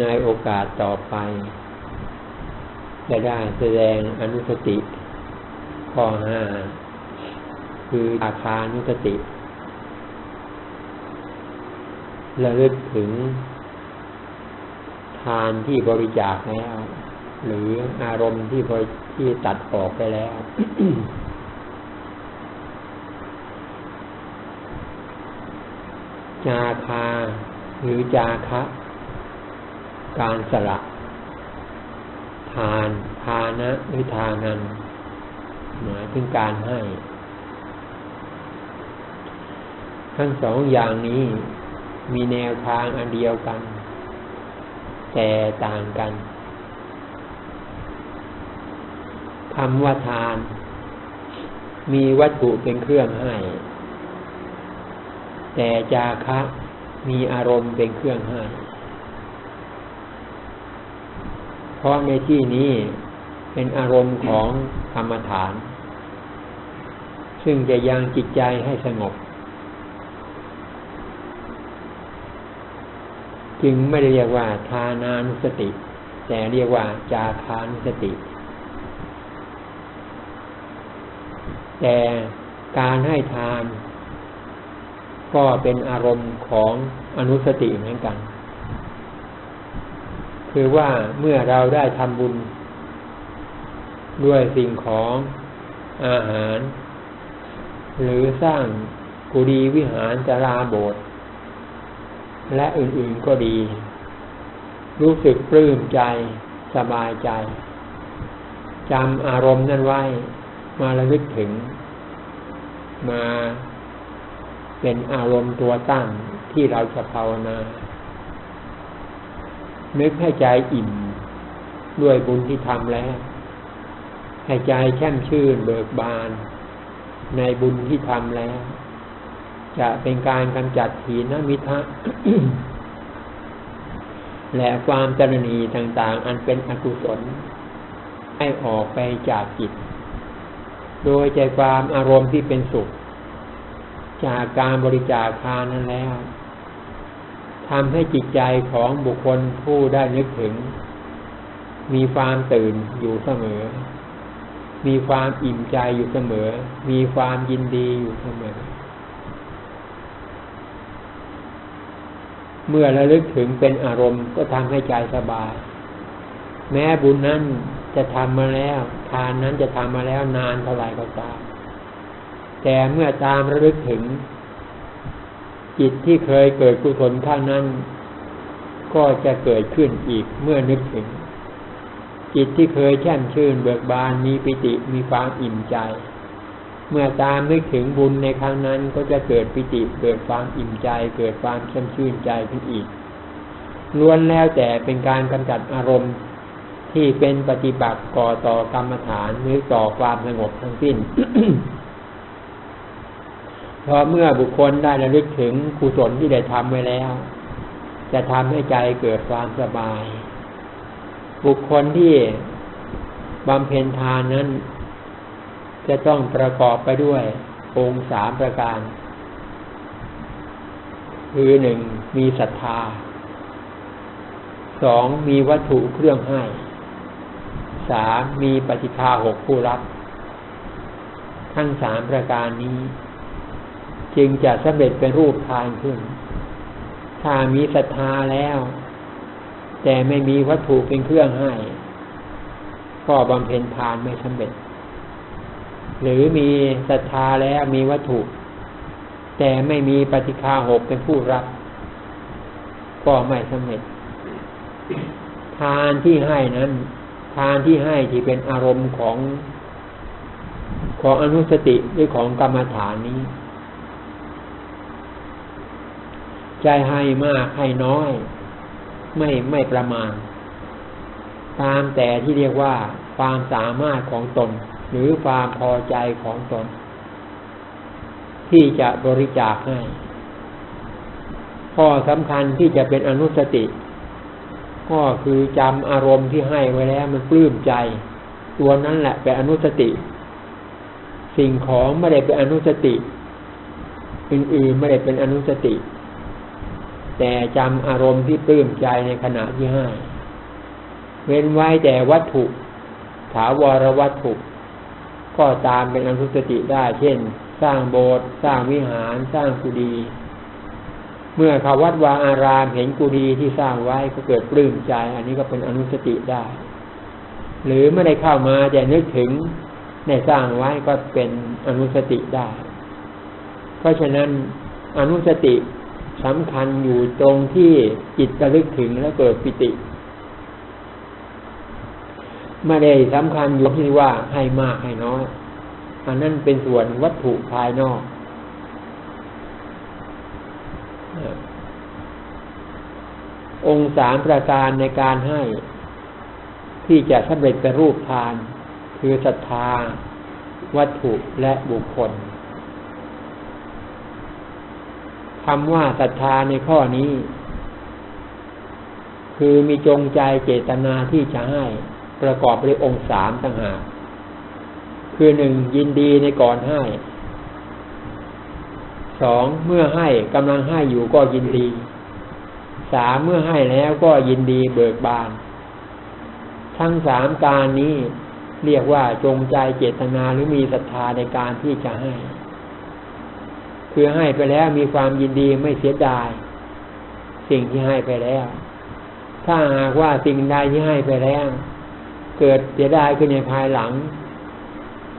ในโอกาสต่อไปจะได้แสดงอนุสติ ข้อห้าคืออาคานุสติระลึกถึง ทานที่บริจาคแล้ว หรืออารมณ์ที่ที่ตัดออกไปแล้ว จาคาหรือจาคะ การสละ ทานทานะหรือทานันหมายถึงการให้ ทั้งสองอย่างนี้มีแนวทางอันเดียวกัน แต่ต่างกันคำว่าทาน มีวัตถุเป็นเครื่องให้ แต่จาคะมีอารมณ์เป็นเครื่องให้ เพราะในที่นี้เป็นอารมณ์ของกรรมฐาน ซึ่งจะยังจิตใจให้สงบ จึงไม่ได้เรียกว่าทานานุสติ แต่เรียกว่าจาคานุสติ แต่การให้ทาน ก็เป็นอารมณ์ของอนุสติเหมือนกัน คือว่าเมื่อเราได้ทำบุญ ด้วยสิ่งของอาหาร หรือสร้างกุฏิวิหารจาราโบสถ์และอื่นๆก็ดี รู้สึกปลื้มใจสบายใจจำอารมณ์นั้นไว้ มาระลึกถึง มาเป็นอารมณ์ตัวตั้งที่เราจะภาวนา นึกให้ใจอิ่ม ด้วยบุญที่ทำแล้ว ให้ใจแช่มชื่นเบิกบาน ในบุญที่ทำแล้ว จะเป็นการกำจัดถีนมิทะและความจรณีต่างๆ อันเป็นอกุศล ให้ออกไปจากจิต โดยใจความอารมณ์ที่เป็นสุข จากการบริจาคทานนั้นแล้ว ทำให้จิตใจของบุคคลผู้ได้นึกถึง มีความตื่นอยู่เสมอ มีความอิ่มใจอยู่เสมอ มีความยินดีอยู่เสมอ เมื่อระลึกถึงเป็นอารมณ์ก็ทำให้ใจสบาย แม้บุญนั้นจะทำมาแล้ว ทานนั้นจะทำมาแล้วนานเท่าไหร่ก็ตามแต่เมื่อตามระลึกถึง จิตที่เคยเกิดกุศลข้างนั้น ก็จะเกิดขึ้นอีกเมื่อนึกถึง จิตที่เคยแช่มชื่นเบิกบานมีปิติมีความอิ่มใจ เมื่อตามนึกถึงบุญในครั้งนั้นก็จะเกิดปิติเกิดความอิ่มใจ เกิดความชื่นชื่นใจขึ้นอีกล้วนแล้วแต่เป็นการกำจัดอารมณ์ที่เป็นปฏิบัติก่อต่อกรรมฐานหรือต่อความสงบทั้งสิ้น เพราะเมื่อบุคคลได้ระลึกถึงกุศลที่ได้ทำไว้แล้ว จะทำให้ใจเกิดความสบาย บุคคลที่บำเพ็ญทานนั้น จะต้องประกอบไปด้วย องค์สามประการ คือหนึ่งมีศรัทธาสองมีวัตถุเครื่องให้สามมีปฏิภาหกผู้รับ ทั้งสามประการนี้ จึงจะสำเร็จเป็นรูปทานขึ้น ถ้ามีศรัทธาแล้ว แต่ไม่มีวัตถุเป็นเครื่องให้ก็บำเพ็ญทานไม่สำเร็จ หรือมีศรัทธาแล้วมีวัตถุ แต่ไม่มีปฏิฆาหกเป็นผู้รับ ก็ไม่สำเร็จ ทานที่ให้นั้น ทานที่ให้ที่เป็นอารมณ์ของของอนุสติหรือของกรรมฐานนี้ ใจให้มากให้น้อย ไม่ไม่ประมาณ ตามแต่ที่เรียกว่า ความสามารถของตน หรือความพอใจของตน ที่จะบริจาคให้ข้อสำคัญที่จะเป็นอนุสติ ก็คือจำอารมณ์ที่ให้ไว้แล้วมันปลื้มใจ ตัวนั้นแหละเป็นอนุสติ สิ่งของไม่ได้เป็นอนุสติ อื่นๆไม่ได้เป็นอนุสติ แต่จำอารมณ์ที่ปลื้มใจในขณะที่ให้เว้นไว้แต่วัตถุ ถาวรวัตถุ ก็ตามเป็นอนุสติได้ เช่น สร้างโบสถ์สร้างวิหารสร้างกุฏิเมื่อเขาวัดวาอารามเห็นกุฏิที่สร้างไว้ก็เกิดปลื้มใจ อันนี้ก็เป็นอนุสติได้ หรือไม่ได้เข้ามาแต่นึกถึงในสร้างไว้ก็เป็นอนุสติได้ เพราะฉะนั้นอนุสติ สำคัญอยู่ตรงที่จิตระลึกถึงแล้วเกิดปิติ ไม่ได้สำคัญอยู่ที่ว่าให้มากให้น้อย อันนั้นเป็นส่วนวัตถุภายนอก องค์สามประการในการให้ ที่จะสำเร็จเป็นรูปทาน คือศรัทธา วัตถุและบุคคล คำว่าศรัทธาในข้อนี้ คือมีจงใจเจตนาที่จะให้ประกอบด้วยองค์สามต่างหากคือหนึ่งยินดีในก่อนให้สองเมื่อให้กำลังให้อยู่ก็ยินดีสามเมื่อให้แล้วก็ยินดีเบิกบาน ทั้งสามการนี้เรียกว่าจงใจเจตนาหรือมีศรัทธาในการที่จะให้ คือให้ไปแล้วมีความยินดีไม่เสียดาย สิ่งที่ให้ไปแล้ว ถ้าหากว่าสิ่งใดที่ให้ไปแล้ว เกิดเสียดายขึ้นในภายหลัง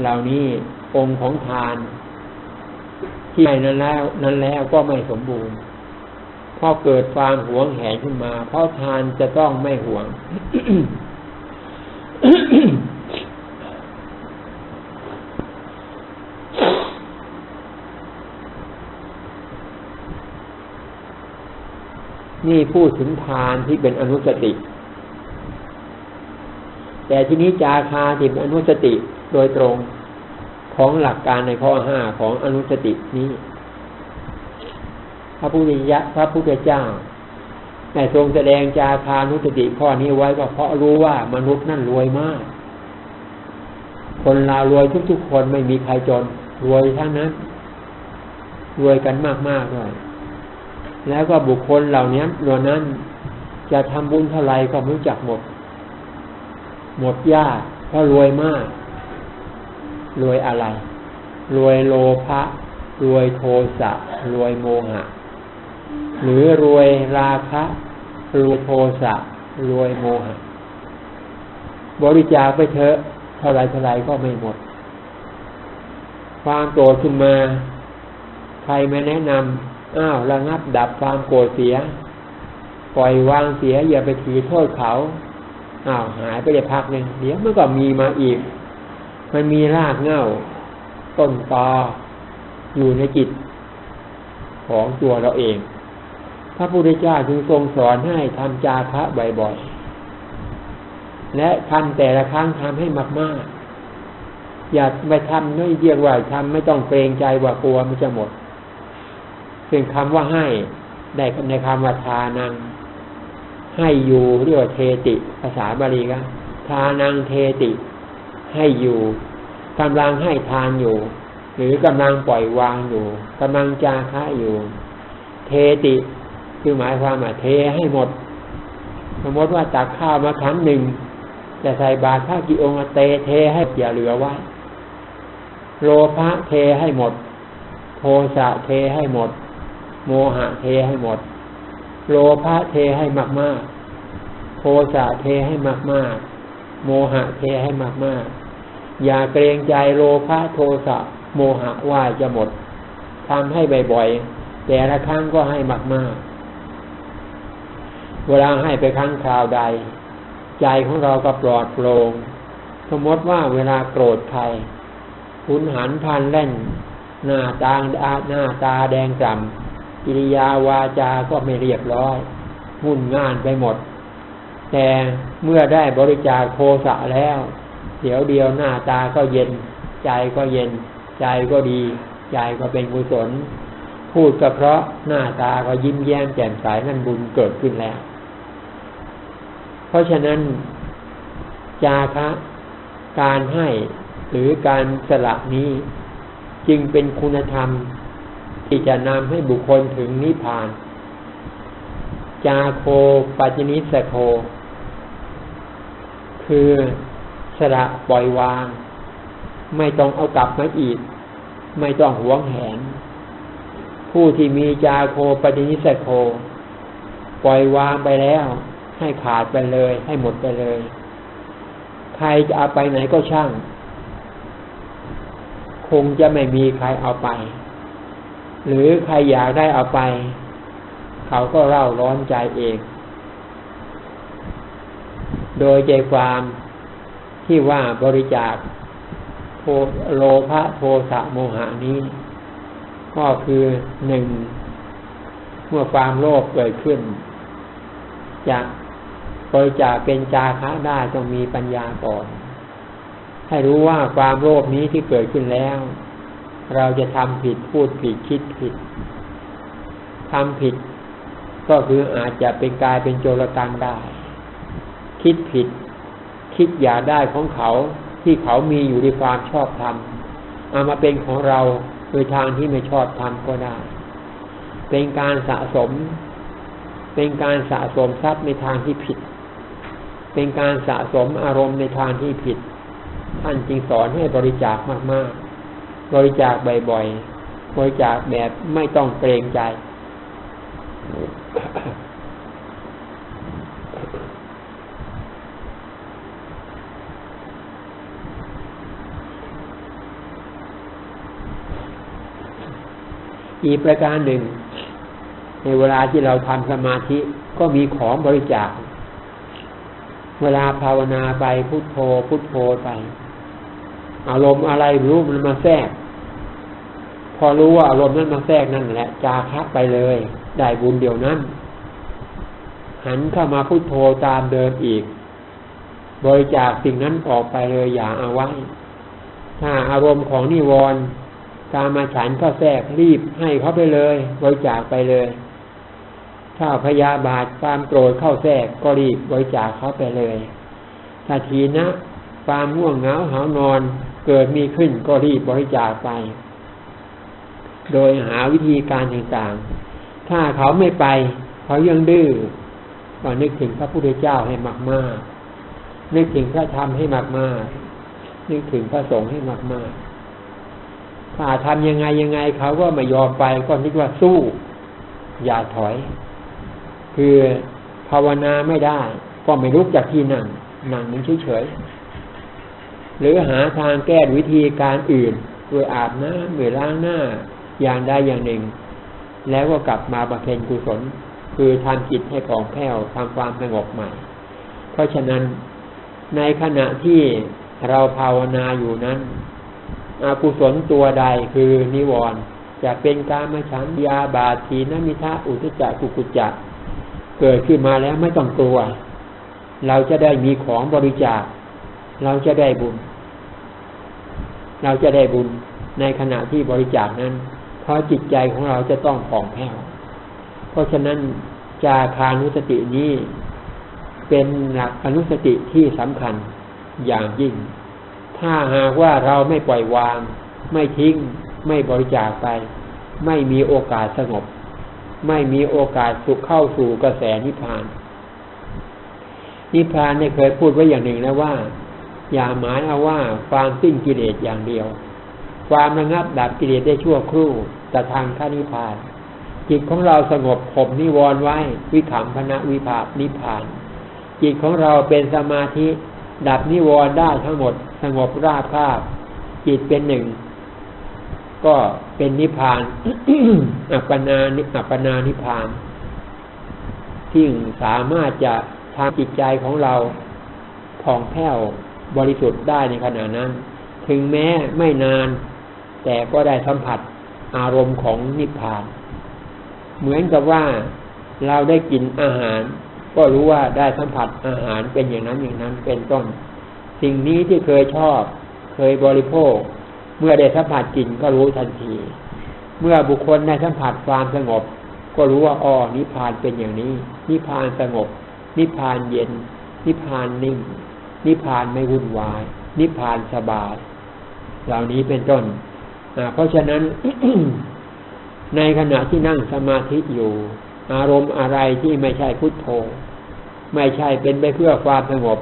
เหล่านี้องค์ของทาน ที่ให้นั้นแล้ว นั้นแล้วก็ไม่สมบูรณ์เพราะเกิดความหวงแหนขึ้นมา เพราะทานจะต้องไม่หวง นี่พูดถึงทานที่เป็นอนุสติ แต่ทีนี้จาคาที่เป็นอนุสติโดยตรงของหลักการในข้อห้าของอนุสตินี้พระพุทธยะพระพุทธเจ้าในทรงแสดงจาคานุสติข้อนี้ไว้ก็เพราะรู้ว่ามนุษย์นั่นรวยมาก คนลาวรวยทุกๆคนไม่มีใครจน รวยทั้งนั้น รวยกันมากๆเลย แล้วก็บุคคลเหล่านี้เหล่านั้นจะทำบุญเท่าไรก็ไม่รู้จักหมด หมดยากเพราะรวยมาก รวยอะไร รวยโลภะรวยโทสะรวยโมหะ หรือรวยราคะรวยโทสะรวยโมหะ บริจาคไปเถอะเท่าไรเท่าไรก็ไม่หมด ความโกรธขึ้นมา ใครม่แนะนำ อ้าวระงับดับความโกรธเสีย ปล่อยวางเสีย อย่าไปถือโทษเขาอ้าวหายไปได้พักหนึ่งเดี๋ยวมันก็มีมาอีก มันมีรากเง่า ต้นตออยู่ในจิตของตัวเราเอง พระพุทธเจ้าจึงทรงสอนให้ทำจาคะบ่อยๆและทำแต่ละครั้งทำให้มากๆอย่าไปทำไม่เรียกว่าทำไม่ต้องเกรงใจว่ากลัวมันจะหมด ซึ่งคำว่าให้ได้ในคำว่าทานัง ให้อยู่เรียกว่าเทติ ภาษาบาลีก็ทานังเทติ ให้อยู่กำลังให้ทานอยู่ หรือกำลังปล่อยวางอยู่กำลังจาคะอยู่ เทติคือหมายความว่าเทให้หมด สมมติว่าตักข้าวมาขันหนึ่งจะใส่บาตรข้าวกี่องค์เตเทให้อย่าเหลือไว้โลภะเทให้หมด โทสะเทให้หมด โมหะเทให้หมด โลภะเทให้มากมากโทสะเทให้มากมากโมหะเทให้มากมากอย่าเกรงใจโลภะโทสะโมหะว่าจะหมดทำให้บ่อยๆแต่ละครั้งก็ให้มากมากเวลาให้ไปครั้งคราวใด ใจของเราก็ปลอดโปร่งสมมติว่าเวลาโกรธใครหุนหันพันเล่น หน้าตาหน้าตาแดงกล่ำ กิริยาวาจาก็ไม่เรียบร้อยหุ่นงานไปหมด แต่เมื่อได้บริจาคโทสะแล้ว เดี๋ยวเดียวหน้าตาก็เย็น ใจก็เย็น ใจก็ดี ใจก็เป็นกุศล พูดก็เพราะหน้าตาก็ยิ้มแย้มแจ่มใสนั่นบุญเกิดขึ้นแล้ว เพราะฉะนั้น จาคะการให้หรือการสละนี้ จึงเป็นคุณธรรม ที่จะนำให้บุคคลถึงนิพพาน จาโคปัจจนิสโค คือสละปล่อยวาง ไม่ต้องเอากลับมาอีก ไม่ต้องหวงแหน ผู้ที่มีจาโคปัจจนิสโค ปล่อยวางไปแล้ว ให้ขาดไปเลย ให้หมดไปเลย ใครจะเอาไปไหนก็ช่าง คงจะไม่มีใครเอาไป หรือใครอยากได้เอาไป เขาก็เล่าร้อนใจเองโดยใจความที่ว่าบริจาคโโลภะโทสะโมหานี้ ก็คือหนึ่ง เมื่อความโลภเกิดขึ้น จะบริจาคเป็นจาคะได้ต้องมีปัญญาก่อน ให้รู้ว่าความโลภนี้ที่เกิดขึ้นแล้ว เราจะทำผิดพูดผิดคิดผิดทำผิด ก็คืออาจจะเป็นกายเป็นโจรกรรมได้ คิดผิด คิดอยากได้ของเขาที่เขามีอยู่ในความชอบธรรมเอามาเป็นของเราโดยทางที่ไม่ชอบธรรมก็ได้ เป็นการสะสม เป็นการสะสมทรัพย์ในทางที่ผิด เป็นการสะสมอารมณ์ในทางที่ผิด ท่านจึงสอนให้บริจาคมากๆ บริจาคบ่อยๆ บริจาคแบบไม่ต้องเกรงใจ อีกประการหนึ่ง ในเวลาที่เราทำสมาธิก็มีของบริจาค เวลาภาวนาไปพุโทโธพุโทโธไป อารมณ์อะไรรู้มันมาแทรก พอรู้ว่าอารมณ์นั้นมาแทรกนั่นแหละ จาคะไปเลย ได้บุญเดียวนั้น หันเข้ามาพุโทโธตามเดิมอีก บริจาคสิ่งนั้นออกไปเลยอย่าเอาไว้ ถ้าอารมณ์ของนิวรณ์ตามมาฉันก็แทรกรีบให้เขาไปเลย บริจาคไปเลย ถ้าพยาบาทความโกรธเข้าแทรกก็รีบบริจาคเขาไปเลยถ้าทีนะความง่วงเหงาหานอน เกิดมีขึ้นก็รีบบริจาคไป โดยหาวิธีการต่างๆ ถ้าเขาไม่ไป เขายังดื้อก็นึกถึงพระพุทธเจ้าให้มากๆ นึกถึงพระธรรมให้มากๆ นึกถึงพระสงฆ์ให้มากๆ ถ้าทำยังไงยังไงเขาก็ไม่ยอมไปก็นึกว่าสู้ อย่าถอย คือภาวนาไม่ได้ ก็ไม่ลุกจากที่นั่งนั่งนิ่งเฉยๆ หรือหาทางแก้วิธีการอื่นโดยอาบน้ำหรือล้างหน้าอย่างใดอย่างหนึ่ง แล้วก็กลับมาบำเพ็ญกุศล คือทำจิตให้ของแผ้วทำความสงบใหม่ เพราะฉะนั้นในขณะที่เราภาวนาอยู่นั้นอากุศลตัวใดคือนิวรณ์จะเป็นการมาฉันยาบาทีนมิทะอุทจักกุกุจักเกิดขึ้นมาแล้วไม่ต้องกลัว เราจะได้มีของบริจาค เราจะได้บุญ เราจะได้บุญในขณะที่บริจาคนั้น เพราะจิตใจของเราจะต้องผ่องแผ้ว เพราะฉะนั้นจาคานุสตินี้เป็นหลักอนุสติที่สำคัญอย่างยิ่ง ถ้าหากว่าเราไม่ปล่อยวาง ไม่ทิ้ง ไม่บริจาคไป ไม่มีโอกาสสงบ ไม่มีโอกาสสุขเข้าสู่กระแสนิพพาน นิพพานเนี่ยเคยพูดไว้อย่างหนึ่งนะว่า อย่าหมายเอาว่าความสิ้นกิเลสอย่างเดียว ความระงับดับกิเลสได้ชั่วครู่แต่ทางข้านิพพาน จิตของเราสงบข่มนิวรณ์ไว้ วิขำพนะวิภาพนิพพาน จิตของเราเป็นสมาธิ ดับนิวรณ์ได้ทั้งหมด สงบราบคาบ จิตเป็นหนึ่ง ก็เป็นนิพพานอัปปนานิอัปปนานิพพาน ที่สามารถจะทำจิตใจของเราผ่องแผ้ว บริสุทธิ์ได้ในขณะนั้น ถึงแม้ไม่นาน แต่ก็ได้สัมผัสอารมณ์ของนิพพาน เหมือนกับว่าเราได้กินอาหาร ก็รู้ว่าได้สัมผัสอาหารเป็นอย่างนั้นอย่างนั้นเป็นต้น สิ่งนี้ที่เคยชอบ เคยบริโภค เมื่อได้สัมผัสกินก็รู้ทันที เมื่อบุคคลได้สัมผัสความสงบ ก็รู้ว่าอ๋อนิพพานเป็นอย่างนี้ นิพพานสงบ นิพพานเย็น นิพพานนิ่ง นิพพานไม่วุ่นวาย นิพพานสบายเหล่านี้เป็นต้นเพราะฉะนั้น ในขณะที่นั่งสมาธิอยู่ อารมณ์อะไรที่ไม่ใช่พุทโธ ไม่ใช่เป็นไปเพื่อความสงบ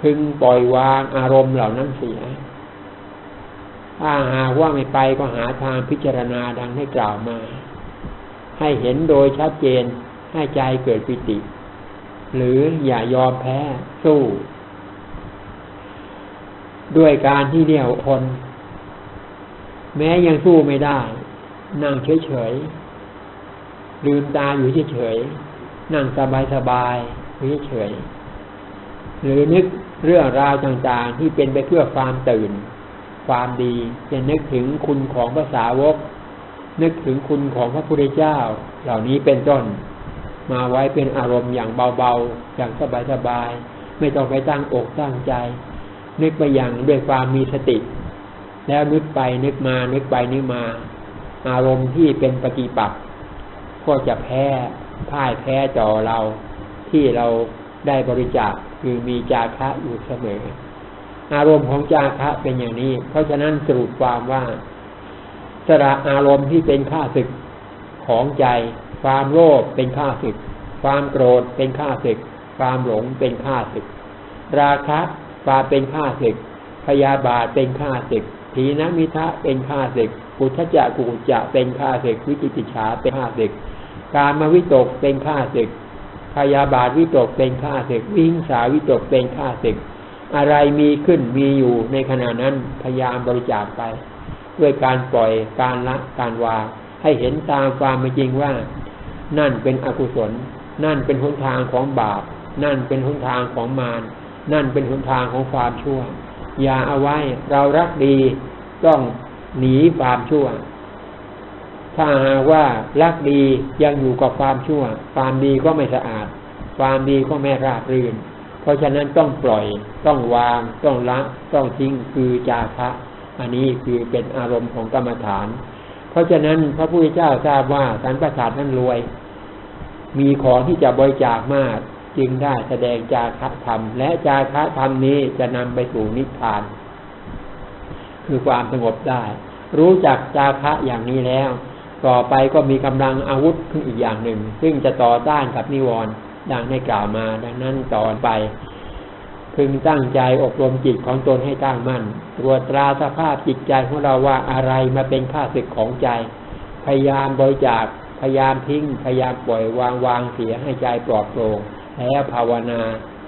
พึงปล่อยวางอารมณ์เหล่านั้นเสียถ้าหากว่าไม่ไปก็หาทางพิจารณาดังให้กล่าวมา ให้เห็นโดยชัดเจนให้ใจเกิดปิติ หรืออย่ายอมแพ้สู้ ด้วยการที่เรียกคน แม้ยังสู้ไม่ได้ นั่งเฉยๆลืมตาอยู่เฉยๆนั่งสบายๆอยู่เฉยๆหรือนึกเรื่องราวต่างๆ ที่เป็นไปเพื่อความตื่น ความดีจะนึกถึงคุณของภาษาวก นึกถึงคุณของพระพุทธเจ้า เหล่านี้เป็นต้น มาไว้เป็นอารมณ์อย่างเบาๆ อย่างสบายๆ ไม่ต้องไปตั้งอกตั้งใจ นึกไปอย่างด้วยความมีสติ แล้วนึกไปนึกมานึกไปนึกมา อารมณ์ที่เป็นปฏิปักษ์ก็จะแพ้พ่ายแพ้จ่อเราที่เราได้บริจาคคือมีจาคะอยู่เสมอ อารมณ์ของจาคะเป็นอย่างนี้ เพราะฉะนั้นสรุปความว่าสระอารมณ์ที่เป็นข้าศึกของใจ ความโลภเป็นข้าศึก ความโกรธเป็นข้าศึก ความหลงเป็นข้าศึก ราคะ ควาเป็นข้าศึกพยาบาทเป็นข้าศึกทีนมิทะเป็นข้าศึกกุทจักกุจะเป็นข้าศึกวิจิกิจฉาเป็นข้าศึกการมวิตกเป็นข้าศึกพยาบาทวิตกเป็นข้าศึกวิหิงสาวิตกเป็นข้าศึกอะไรมีขึ้นมีอยู่ในขณะนั้นพยายามบริจาคไป ด้วยการปล่อยการละการวางให้เห็นตามความเป็นจริงว่า นั่นเป็นอกุศล นั่นเป็นหนทางของบาป นั่นเป็นหนทางของมาร นั่นเป็นหนทางของความชั่ว อย่าเอาไว้เรารักดีต้องหนีความชั่ว ถ้าหากว่ารักดียังอยู่กับความชั่ว ความดีก็ไม่สะอาด ความดีก็ไม่ราบรื่น เพราะฉะนั้นต้องปล่อย ต้องวาง ต้องละ ต้องทิ้งคือจาคะ อันนี้คือเป็นอารมณ์ของกรรมฐาน เพราะฉะนั้นพระพุทธเจ้าทราบว่าสันประสาทนั้นรวย มีของที่จะบริจาคมาก จึงได้แสดงจาคะธรรม และจาคะธรรมนี้จะนำไปสู่นิพพาน คือความสงบได้ รู้จักจาคะอย่างนี้แล้ว ต่อไปก็มีกำลังอาวุธขึ้นอีกอย่างหนึ่ง ซึ่งจะต่อต้านกับนิวรณ์ดังได้กล่าวมา ดังนั้นต่อไปพึงตั้งใจอบรมจิตของตนให้ตั้งมั่นตรวจตราสภาพจิตใจของเราว่าอะไรมาเป็นข้าศึกของใจ พยายามบริจาค พยายามทิ้ง พยายามปล่อยวางวางเสียให้ใจปลอดโปร่ง แล้วภาวนา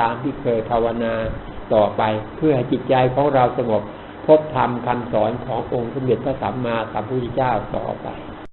ตามที่เคยภาวนาต่อไป เพื่อให้จิตใจของเราสงบพบธรรมคำสอนขององค์สมเด็จพระสัมมาสัมพุทธเจ้าต่อไป